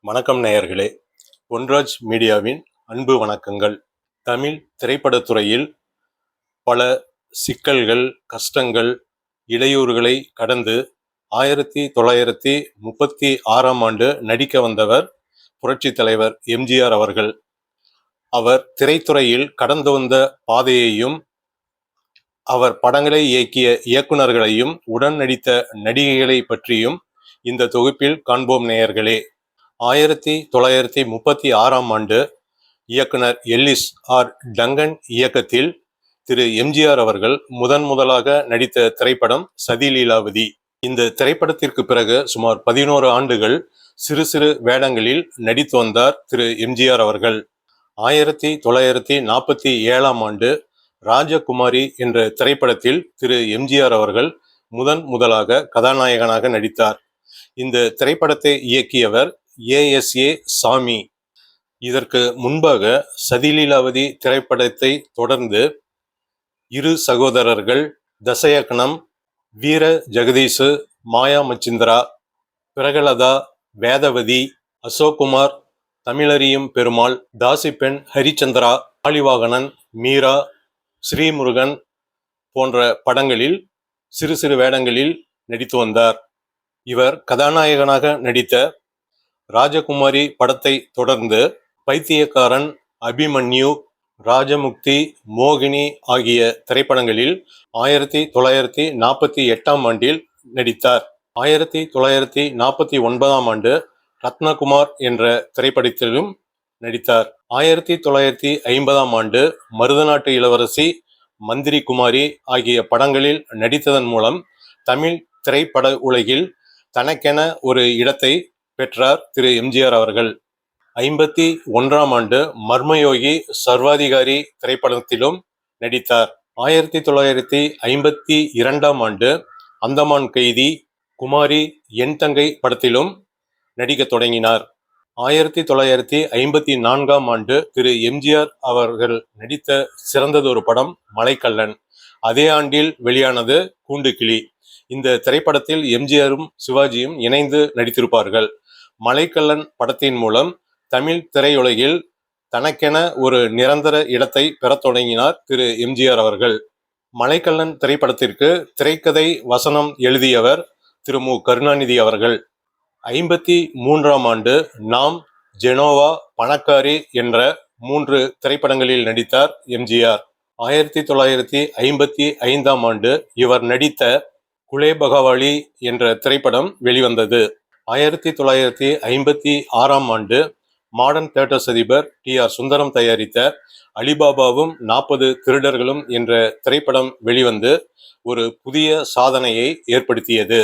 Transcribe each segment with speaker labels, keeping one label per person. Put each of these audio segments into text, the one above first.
Speaker 1: வணக்கம் நேயர்களே. ஒன்ராஜ் மீடியாவின் அன்பு வணக்கங்கள். தமிழ் திரைப்படத்துறையில் பல சிக்கல்கள் கஷ்டங்கள் இடையூறுகளை கடந்து ஆயிரத்தி தொள்ளாயிரத்தி முப்பத்தி ஆறாம் ஆண்டு நடிக்க வந்தவர் புரட்சி தலைவர் எம்ஜிஆர் அவர்கள். அவர் திரைத்துறையில் கடந்து வந்த பாதையையும் அவர் படங்களை இயக்கிய இயக்குனர்களையும் உடன் நடித்த நடிகைகளை பற்றியும் இந்த தொகுப்பில் காண்போம் நேயர்களே. ஆயிரத்தி தொள்ளாயிரத்தி முப்பத்தி ஆறாம் ஆண்டு இயக்குனர் எல்லிஸ் ஆர் டங்கன் இயக்கத்தில் திரு எம்ஜிஆர் அவர்கள் முதன் முதலாக நடித்த திரைப்படம் சதி லீலாவதி இந்த திரைப்படத்திற்கு பிறகு சுமார் பதினோரு ஆண்டுகள் சிறு சிறு வேடங்களில் நடித்து வந்தார் திரு எம்ஜிஆர் அவர்கள். ஆயிரத்தி தொள்ளாயிரத்தி நாற்பத்தி ஏழாம் ஆண்டு ராஜகுமாரி என்ற திரைப்படத்தில் திரு எம்ஜிஆர் அவர்கள் முதன் முதலாக கதாநாயகனாக நடித்தார். இந்த திரைப்படத்தை இயக்கியவர் ஏஎஸ்ஏ சாமி. இதற்கு முன்பாக சதிலீலாவதி திரைப்படத்தை தொடர்ந்து இரு சகோதரர்கள் தசயக்னம் வீர ஜெகதீசு மாயா மச்சிந்திரா பிரகலதா வேதவதி அசோக்குமார் தமிழறியும் பெருமாள் தாசிப்பெண் ஹரிச்சந்திரா ஆலிவாகனன் மீரா ஸ்ரீமுருகன் போன்ற படங்களில் சிறு சிறு வேடங்களில் நடித்து வந்தார். இவர் கதாநாயகனாக நடித்த ராஜகுமாரி படத்தை தொடர்ந்து பைத்தியக்காரன் அபிமன்யு ராஜமுக்தி மோகினி ஆகிய திரைப்படங்களில் ஆயிரத்தி தொள்ளாயிரத்தி நாற்பத்தி எட்டாம் ஆண்டில் நடித்தார். ஆயிரத்தி தொள்ளாயிரத்தி நாற்பத்தி ஒன்பதாம் ஆண்டு ரத்னகுமார் என்ற திரைப்படத்திலும் நடித்தார். ஆயிரத்தி தொள்ளாயிரத்தி ஐம்பதாம் ஆண்டு மருதநாட்டு இளவரசி மந்திரி குமாரி ஆகிய படங்களில் நடித்ததன் மூலம் தமிழ் திரைப்பட உலகில் தனக்கென ஒரு இடத்தை பெற்றார் திரு எம்ஜிஆர் அவர்கள். ஐம்பத்தி ஒன்றாம் ஆண்டு மர்மயோகி சர்வாதிகாரி திரைப்படத்திலும் நடித்தார். ஆயிரத்தி தொள்ளாயிரத்தி ஐம்பத்தி இரண்டாம் ஆண்டு அந்தமான் கைதி குமாரி என் தங்கை படத்திலும் நடிக்கத் தொடங்கினார். ஆயிரத்தி தொள்ளாயிரத்தி ஐம்பத்தி நான்காம் ஆண்டு திரு எம்ஜிஆர் அவர்கள் நடித்த சிறந்ததொரு படம் மலைக்கல்லன். அதே ஆண்டில் வெளியானது கூண்டுக்கிளி. இந்த திரைப்படத்தில் எம்ஜிஆரும் சிவாஜியும் இணைந்து நடித்திருப்பார்கள். மலைக்கல்லன் படத்தின் மூலம் தமிழ் திரையுலகில் தனக்கென ஒரு நிரந்தர இடத்தை பெறத் தொடங்கினார் திரு. எம்ஜிஆர் அவர்கள். மலைக்கல்லன் திரைப்படத்திற்கு திரைக்கதை வசனம் எழுதியவர் திரு. மு. கருணாநிதி அவர்கள். ஐம்பத்தி மூன்றாம் ஆண்டு நாம் ஜெனோவா பணக்காரி என்ற மூன்று திரைப்படங்களில் நடித்தார் எம்ஜிஆர். ஆயிரத்தி தொள்ளாயிரத்தி ஐம்பத்தி ஐந்தாம் ஆண்டு இவர் நடித்த குலே பகவாலி என்ற திரைப்படம் வெளிவந்தது. ஆயிரத்தி தொள்ளாயிரத்தி ஐம்பத்தி ஆறாம் ஆண்டு மாடர்ன் தேட்டர்ஸ் அதிபர் டி ஆர் சுந்தரம் தயாரித்த அலிபாபாவும் நாற்பது திருடர்களும் என்ற திரைப்படம் வெளிவந்து ஒரு புதிய சாதனையை ஏற்படுத்தியது.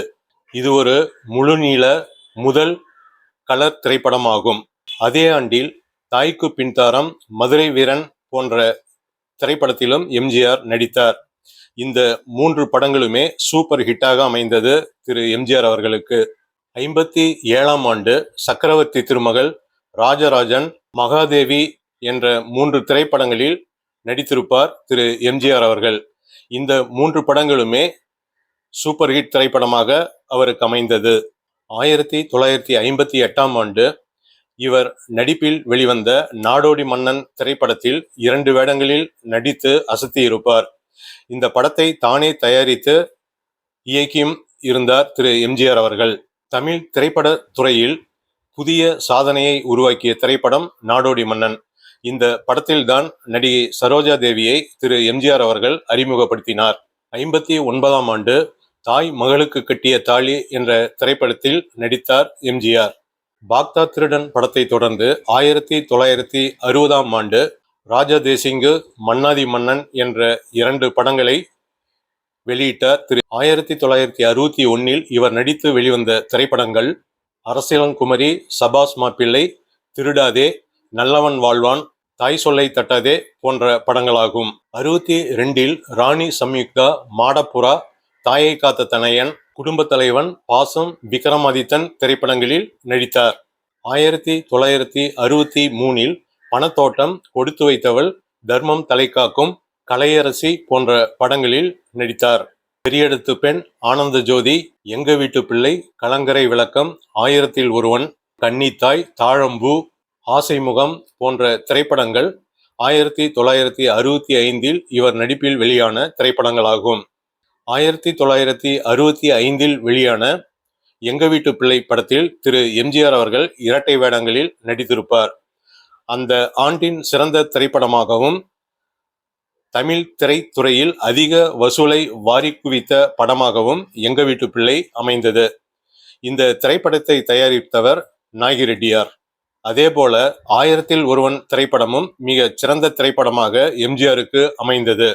Speaker 1: இது ஒரு முழுநீள முதல் கலர் திரைப்படமாகும். அதே ஆண்டில் தாய்க்கு பின்தாரம் மதுரை வீரன் போன்ற திரைப்படத்திலும் எம்ஜிஆர் நடித்தார். இந்த மூன்று படங்களுமே சூப்பர் ஹிட்டாக அமைந்தது திரு எம்ஜிஆர் அவர்களுக்கு. ஐம்பத்தி ஏழாம் ஆண்டு சக்கரவர்த்தி திருமகள் ராஜராஜன் மகாதேவி என்ற மூன்று திரைப்படங்களில் நடித்திருப்பார் திரு எம்ஜிஆர் அவர்கள். இந்த மூன்று படங்களுமே சூப்பர் ஹிட் திரைப்படமாக அவருக்கு அமைந்தது. ஆயிரத்தி தொள்ளாயிரத்தி ஐம்பத்தி எட்டாம் ஆண்டு இவர் நடிப்பில் வெளிவந்த நாடோடி மன்னன் திரைப்படத்தில் இரண்டு வேடங்களில் நடித்து அசத்தியிருப்பார். இந்த படத்தை தானே தயாரித்து இயக்கியும் இருந்தார் திரு எம்ஜிஆர் அவர்கள். தமிழ் திரைப்பட துறையில் புதிய சாதனையை உருவாக்கிய திரைப்படம் நாடோடி மன்னன். இந்த படத்தில்தான் நடிகை சரோஜா தேவியை திரு. எம்ஜிஆர் அவர்கள் அறிமுகப்படுத்தினார். ஐம்பத்தி ஒன்பதாம் ஆண்டு தாய் மகளுக்கு கட்டிய தாலி என்ற திரைப்படத்தில் நடித்தார் எம்ஜிஆர். பாக்தா திருடன் படத்தை தொடர்ந்து ஆயிரத்தி தொள்ளாயிரத்தி அறுபதாம் ஆண்டு ராஜா தேசிங்கு மன்னாதி மன்னன் என்ற இரண்டு படங்களை வெளியிட்டார் திரு ஆயிரத்தி தொள்ளாயிரத்தி அறுபத்தி ஒன்னில் இவர் நடித்து வெளிவந்த திரைப்படங்கள் அரசியலங்குமரி சபாஸ் மாப்பிள்ளை திருடாதே நல்லவன் வாழ்வான் தாய் சொல்லை தட்டாதே போன்ற படங்களாகும். அறுபத்தி ரெண்டில் ராணி சம்யுக்தா மாடப்புறா தாயை காத்த தனையன் குடும்ப தலைவன் பாசம் விக்ரமாதித்தன் திரைப்படங்களில் நடித்தார். ஆயிரத்தி தொள்ளாயிரத்தி அறுபத்தி மூணில் பணத்தோட்டம் கொடுத்து வைத்தவள் தர்மம் தலைக்காக்கும் கலையரசி போன்ற படங்களில் நடித்தார். பெரியெடுத்து பெண் ஆனந்த ஜோதி எங்க வீட்டு பிள்ளை கலங்கரை விளக்கம் ஆயிரத்தில் ஒருவன் கன்னித்தாய் தாழம்பூ ஆசைமுகம் போன்ற திரைப்படங்கள் ஆயிரத்தி தொள்ளாயிரத்தி அறுபத்தி ஐந்தில் இவர் நடிப்பில் வெளியான திரைப்படங்களாகும். ஆயிரத்தி தொள்ளாயிரத்தி அறுபத்தி ஐந்தில் வெளியான எங்க வீட்டு பிள்ளை படத்தில் திரு. எம்ஜிஆர் அவர்கள் இரட்டை வேடங்களில் நடித்திருப்பார். அந்த ஆண்டின் சிறந்த திரைப்படமாகவும் தமிழ் திரைத்துறையில் அதிக வசூலை வாரி குவித்த படமாகவும் எங்க வீட்டு பிள்ளை அமைந்தது. இந்த திரைப்படத்தை தயாரித்தவர் நாகிரெட்டியார். அதேபோல ஆயிரத்தில் ஒருவன் திரைப்படமும் மிக சிறந்த திரைப்படமாக எம்ஜிஆருக்கு அமைந்தது.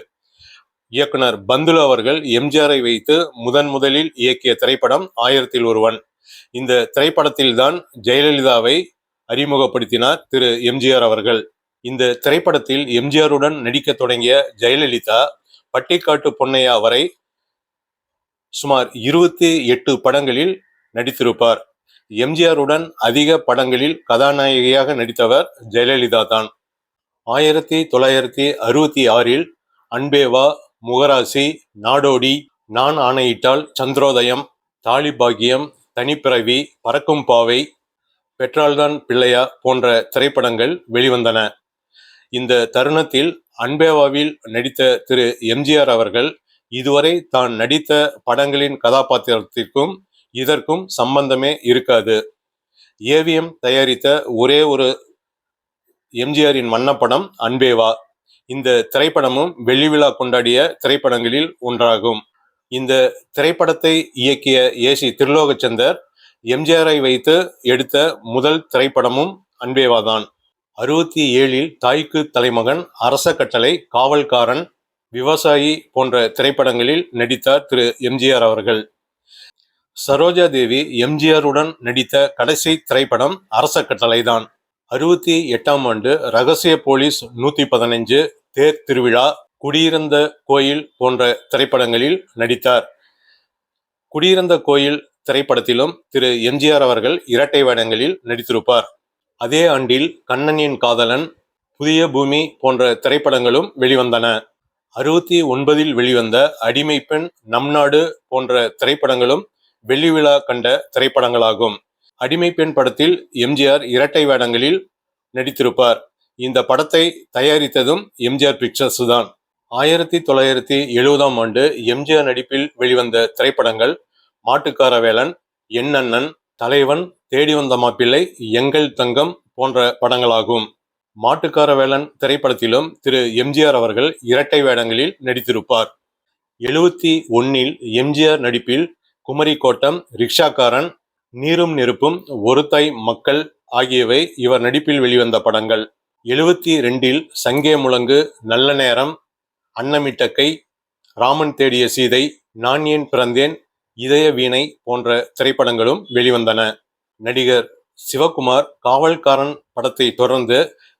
Speaker 1: இயக்குனர் பந்துலு அவர்கள் எம்ஜிஆரை வைத்து முதன் முதலில் இயக்கிய திரைப்படம் ஆயிரத்தில் ஒருவன். இந்த திரைப்படத்தில்தான் ஜெயலலிதாவை அறிமுகப்படுத்தினார் திரு எம்ஜிஆர் அவர்கள். இந்த திரைப்படத்தில் எம்ஜிஆருடன் நடிக்க தொடங்கிய ஜெயலலிதா பட்டிக்காட்டு பொன்னையா வரை சுமார் இருபத்தி எட்டு படங்களில் நடித்திருப்பார். எம்ஜிஆருடன் அதிக படங்களில் கதாநாயகியாக நடித்தவர் ஜெயலலிதா தான். ஆயிரத்தி தொள்ளாயிரத்தி அறுபத்தி ஆறில் அன்பேவா முகராசி நாடோடி நான் ஆணையிட்டால் சந்திரோதயம் தாலிபாகியம் தனிப்பிறவி பறக்கும் பாவை பெற்றால்தான் பிள்ளையா போன்ற திரைப்படங்கள் வெளிவந்தன. இந்த தருணத்தில் அன்பேவாவில் நடித்த திரு எம்ஜிஆர் அவர்கள் இதுவரை தான் நடித்த படங்களின் கதாபாத்திரத்திற்கும் இதற்கும் சம்பந்தமே இருக்காது. ஏவிஎம் தயாரித்த ஒரே ஒரு எம்ஜிஆரின் வண்ணப்படம் அன்பேவா. இந்த திரைப்படமும் வெள்ளி விழா கொண்டாடிய திரைப்படங்களில் ஒன்றாகும். இந்த திரைப்படத்தை இயக்கிய ஏசி திருலோகச்சந்தர் எம்ஜிஆரை வைத்து எடுத்த முதல் திரைப்படமும் அன்பேவாதான். அறுபத்தி ஏழில் தாய்க்கு தலைமகன் அரச கட்டளை காவல்காரன் விவசாயி போன்ற திரைப்படங்களில் நடித்தார் திரு. எம்ஜிஆர் அவர்கள். சரோஜா தேவி எம்ஜிஆருடன் நடித்த கடைசி திரைப்படம் அரச கட்டளைதான் அறுபத்தி எட்டாம் ஆண்டு ரகசிய போலீஸ் நூத்தி பதினைஞ்சு தேர் திருவிழா குடியிருந்த கோயில் போன்ற திரைப்படங்களில் நடித்தார். குடியிருந்த கோயில் திரைப்படத்திலும் திரு. எம்ஜிஆர் அவர்கள் இரட்டை வேடங்களில் நடித்திருப்பார். அதே ஆண்டில் கண்ணனின் காதலன் புதிய பூமி போன்ற திரைப்படங்களும் வெளிவந்தன. அறுபத்தி ஒன்பதில் வெளிவந்த அடிமை பெண் நம் நாடு போன்ற திரைப்படங்களும் வெள்ளி விழா கண்ட திரைப்படங்களாகும். அடிமை பெண் படத்தில் எம்ஜிஆர் இரட்டை வேடங்களில் நடித்திருப்பார். இந்த படத்தை தயாரித்ததும் எம்ஜிஆர் பிக்சர்ஸ் தான். ஆயிரத்தி தொள்ளாயிரத்தி எழுபதாம் ஆண்டு எம்ஜிஆர் நடிப்பில் வெளிவந்த திரைப்படங்கள் மாட்டுக்கார வேலன் என் அண்ணன் தலைவன் தேடி வந்த மாப்பிள்ளை எங்கள் தங்கம் போன்ற படங்களாகும். மாட்டுக்கார வேளன் திரைப்படத்திலும் திரு. எம்ஜிஆர் அவர்கள் இரட்டை வேடங்களில் நடித்திருப்பார். எழுபத்தி ஒன்னில் எம்ஜிஆர் நடிப்பில் குமரி கோட்டம் ரிக்ஷாக்காரன் நீரும் நெருப்பும் ஒரு தாய் மக்கள் ஆகியவை இவர் நடிப்பில் வெளிவந்த படங்கள். எழுபத்தி ரெண்டில் சங்கே முழங்கு நல்ல நேரம் அன்னமிட்டக்கை ராமன் தேடிய சீதை நான் ஏன் பிறந்தேன் இதய வீணை போன்ற திரைப்படங்களும் வெளிவந்தன. நடிகர் சிவகுமார் காவல்காரன் படத்தை தொடர்ந்து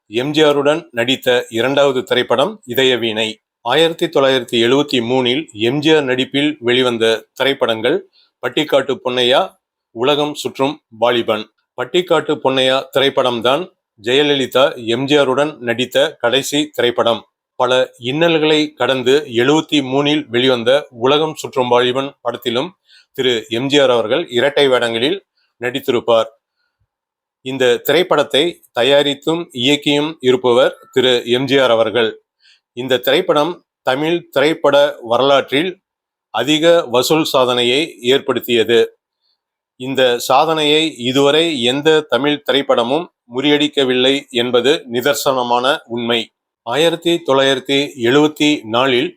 Speaker 1: எம்ஜிஆருடன் நடித்த இரண்டாவது திரைப்படம் இதய வீணை ஆயிரத்தி தொள்ளாயிரத்தி எழுவத்தி மூணில் எம்ஜிஆர் நடிப்பில் வெளிவந்த திரைப்படங்கள் பட்டிக்காட்டு பொன்னையா உலகம் சுற்றும் வாலிபன். பட்டிக்காட்டு பொன்னையா திரைப்படம்தான் ஜெயலலிதா எம்ஜிஆருடன் நடித்த கடைசி திரைப்படம். பல இன்னல்களை கடந்து எழுபத்தி மூணில் வெளிவந்த உலகம் சுற்றும் வாலிபன் படத்திலும் திரு எம்ஜிஆர் அவர்கள் இரட்டை வேடங்களில் நடித்திருப்பார். இந்த திரைப்படத்தை தயாரித்தும் இயக்கியும் இருப்பவர் திரு எம்ஜிஆர் அவர்கள். இந்த திரைப்படம் தமிழ் திரைப்பட வரலாற்றில் அதிக வசூல் சாதனையை ஏற்படுத்தியது. இந்த சாதனையை இதுவரை எந்த தமிழ் திரைப்படமும் முறியடிக்கவில்லை என்பது நிதர்சனமான உண்மை. ஆயிரத்தி தொள்ளாயிரத்தி எழுபத்தி நாலில்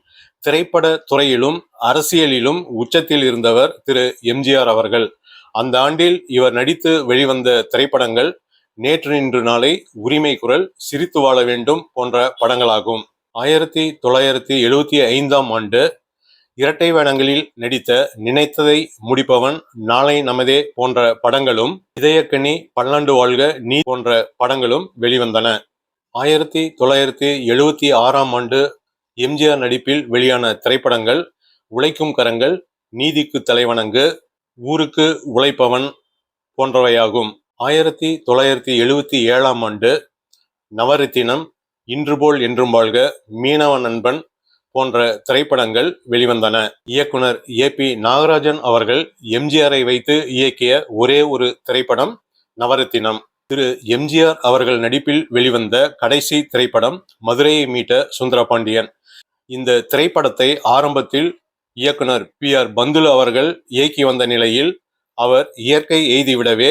Speaker 1: திரைப்பட துறையிலும் அரசியலிலும் உச்சத்தில் இருந்தவர் திரு. எம்ஜிஆர் அவர்கள். அந்த ஆண்டில் இவர் நடித்து வெளிவந்த திரைப்படங்கள் நேற்று இன்று நாளை உரிமை குரல் சிரித்து வாழ வேண்டும் போன்ற படங்களாகும். ஆயிரத்தி தொள்ளாயிரத்தி எழுபத்தி ஐந்தாம் ஆண்டு இரட்டை வேடங்களில் நடித்த நினைத்ததை முடிப்பவன் நாளை நமதே போன்ற படங்களும் இதயக்கனி பல்லாண்டு வாழ்க நீ போன்ற படங்களும் வெளிவந்தன. ஆயிரத்தி தொள்ளாயிரத்தி எழுபத்தி ஆறாம் ஆண்டு எம்ஜிஆர் நடிப்பில் வெளியான திரைப்படங்கள் உழைக்கும் கரங்கள் நீதிக்கு தலைவணங்கு ஊருக்கு உழைப்பவன் போன்றவையாகும். ஆயிரத்தி தொள்ளாயிரத்தி எழுபத்தி ஏழாம் ஆண்டு நவரத்தினம் இன்று போல் என்றும் வாழ்க மீனவ நண்பன் போன்ற திரைப்படங்கள் வெளிவந்தன. இயக்குனர் ஏ பி நாகராஜன் அவர்கள் எம்ஜிஆரை வைத்து இயக்கிய ஒரே ஒரு திரைப்படம் நவரத்தினம். திரு எம்ஜிஆர் அவர்கள் நடிப்பில் வெளிவந்த கடைசி திரைப்படம் மதுரையை மீட்ட சுந்தரபாண்டியன். இந்த திரைப்படத்தை ஆரம்பத்தில் இயக்குனர் பி ஆர் பந்துலு அவர்கள் இயக்கி வந்த நிலையில் அவர் இயற்கை எய்திவிடவே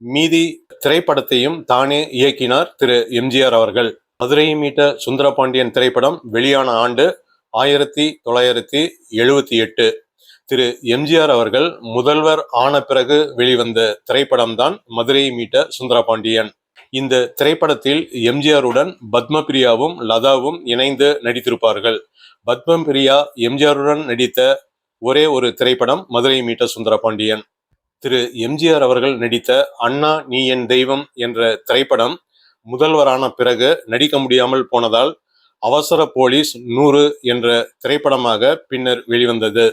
Speaker 1: மீதி திரைப்படத்தையும் தானே இயக்கினார் திரு எம்ஜிஆர் அவர்கள். மதுரையை மீட்ட சுந்தரபாண்டியன் திரைப்படம் வெளியான ஆண்டு ஆயிரத்தி தொள்ளாயிரத்தி எழுபத்தி எட்டு. திரு எம்ஜிஆர் அவர்கள் முதல்வர் ஆன பிறகு வெளிவந்த திரைப்படம்தான் மதுரையை மீட்ட சுந்தரபாண்டியன். இந்த திரைப்படத்தில் எம்ஜிஆருடன் பத்மபிரியாவும் லதாவும் இணைந்து நடித்திருப்பார்கள். பத்மபிரியா எம்ஜிஆருடன் நடித்த ஒரே ஒரு திரைப்படம் மதுரை மீட்ட சுந்தரபாண்டியன். திரு எம்ஜிஆர் அவர்கள் நடித்த அண்ணா நீ என் தெய்வம் என்ற திரைப்படம் முதல்வரான பிறகு நடிக்க முடியாமல் போனதால் அவசர போலீஸ் நூறு என்ற திரைப்படமாக பின்னர் வெளிவந்தது.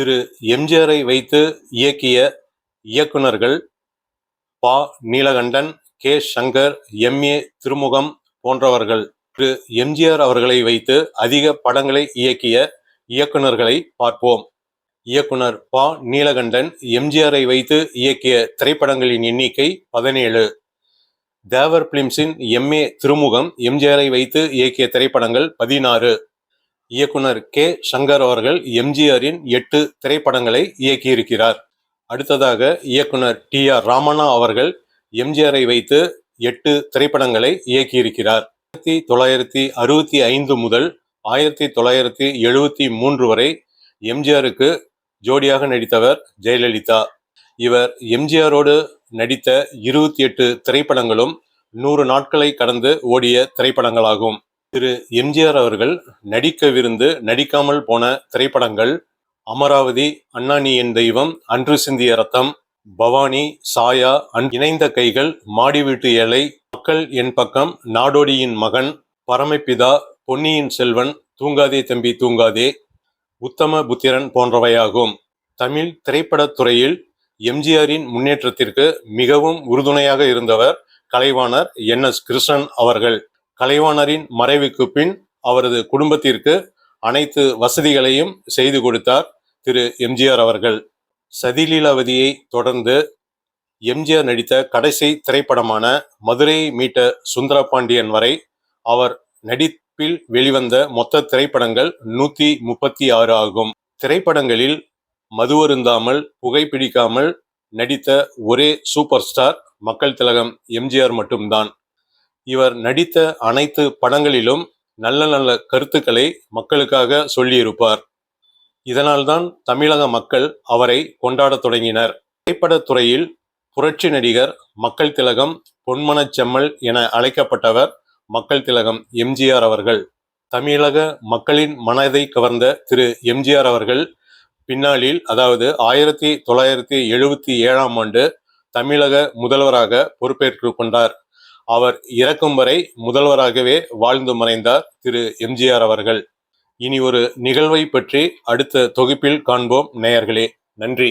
Speaker 1: திரு எம்ஜிஆரை வைத்து இயக்கிய இயக்குனர்கள் பா. Neelakandan K. Shankar M. A. Thirumugam போன்றவர்கள். திரு. எம்ஜிஆர் அவர்களை வைத்து அதிக படங்களை இயக்கிய இயக்குநர்களை பார்ப்போம். இயக்குனர் பா. நீலகண்டன் எம்ஜிஆரை வைத்து இயக்கிய திரைப்படங்களின் எண்ணிக்கை பதினேழு. தேவர் பிலிம்ஸின் எம். ஏ. திருமுகம் எம்ஜிஆரை வைத்து இயக்கிய திரைப்படங்கள் பதினாறு. இயக்குனர் கே. சங்கர் அவர்கள் எம்ஜிஆரின் எட்டு திரைப்படங்களை இயக்கியிருக்கிறார். அடுத்ததாக இயக்குனர் டி. ஆர். ராமண்ணா அவர்கள் எம்ஜிஆரை வைத்து எட்டு திரைப்படங்களை இயக்கியிருக்கிறார். ஆயிரத்தி தொள்ளாயிரத்தி அறுபத்தி ஐந்து முதல் ஆயிரத்தி தொள்ளாயிரத்தி எழுபத்தி மூன்று வரை எம்ஜிஆருக்கு ஜோடியாக நடித்தவர் ஜெயலலிதா. இவர் எம்ஜிஆரோடு நடித்த இருபத்தி எட்டு திரைப்படங்களும் நூறு நாட்களை கடந்து ஓடிய திரைப்படங்களாகும். திரு எம்ஜிஆர் அவர்கள் நடிக்கவிருந்து நடிக்காமல் போன திரைப்படங்கள் அமராவதி அண்ணாணி என் தெய்வம் அன்று சிந்திய ரத்தம் பவானி சாயா அன் இணைந்த கைகள் மாடி வீட்டு ஏழை மக்கள் என் பக்கம் நாடோடியின் மகன் பரமபிதா பொன்னியின் செல்வன் தூங்காதே தம்பி தூங்காதே உத்தம புத்திரன் போன்றவையாகும். தமிழ் திரைப்படத் துறையில் எம்ஜிஆரின் முன்னேற்றத்திற்கு மிகவும் உறுதுணையாக இருந்தவர் கலைவாணர் என் எஸ் கிருஷ்ணன் அவர்கள். கலைவாணரின் மறைவுக்கு பின் அவரது குடும்பத்திற்கு அனைத்து வசதிகளையும் செய்து கொடுத்தார் திரு. எம்ஜிஆர் அவர்கள். சதிலீலாவதியை தொடர்ந்து எம்ஜிஆர் நடித்த கடைசி திரைப்படமான மதுரையை மீட்ட சுந்தரபாண்டியன் வரை அவர் நடிப்பில் வெளிவந்த மொத்த திரைப்படங்கள் நூத்தி முப்பத்தி ஆறு ஆகும். திரைப்படங்களில் மதுவருந்தாமல் புகைப்பிடிக்காமல் நடித்த ஒரே சூப்பர் ஸ்டார் மக்கள் திலகம் எம்ஜிஆர் மட்டும்தான். இவர் நடித்த அனைத்து படங்களிலும் நல்ல நல்ல கருத்துக்களை மக்களுக்காக சொல்லியிருப்பார். இதனால்தான் தமிழக மக்கள் அவரை கொண்டாடத் தொடங்கினர். திரைப்படத்துறையில் புரட்சி நடிகர் மக்கள் திலகம் பொன்மனச் செம்மல் என அழைக்கப்பட்டவர் மக்கள் திலகம் எம்ஜிஆர் அவர்கள். தமிழக மக்களின் மனதை கவர்ந்த திரு எம்ஜிஆர் அவர்கள் பின்னாளில் அதாவது ஆயிரத்தி தொள்ளாயிரத்தி எழுபத்தி ஏழாம் ஆண்டு தமிழக முதல்வராக பொறுப்பேற்றுக் கொண்டார். அவர் இறக்கும் வரை முதல்வராகவே வாழ்ந்து மறைந்தார் திரு எம்ஜிஆர் அவர்கள். இனி ஒரு நிகழ்வை பற்றி அடுத்த தொகுப்பில் காண்போம் நேயர்களே. நன்றி.